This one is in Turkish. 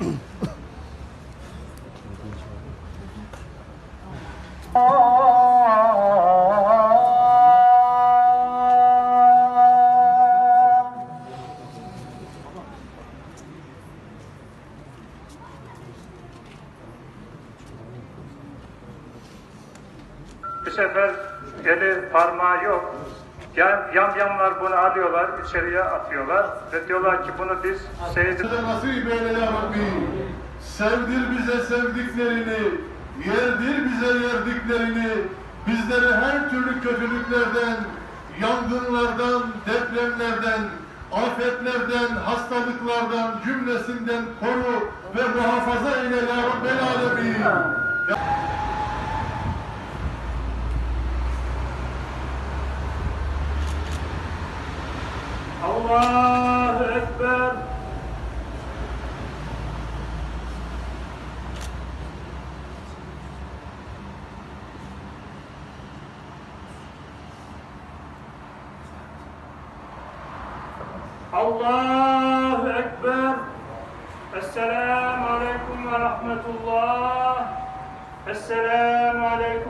Bu sefer eli parmağı yok. Yan, yamyamlar bunu alıyorlar, içeriye atıyorlar ve diyorlar ki bunu biz Rabbi. Sevdir bize sevdiklerini, yerdir bize yerdiklerini, bizleri her türlü kötülüklerden, yangınlardan, depremlerden, afetlerden, hastalıklardan, cümlesinden koru ve muhafaza eyle ya Rabbel Alemin. Allahu Ekber. Allahu Ekber. Esselamu Aleyküm ve Rahmetullah. Esselamu Aleyküm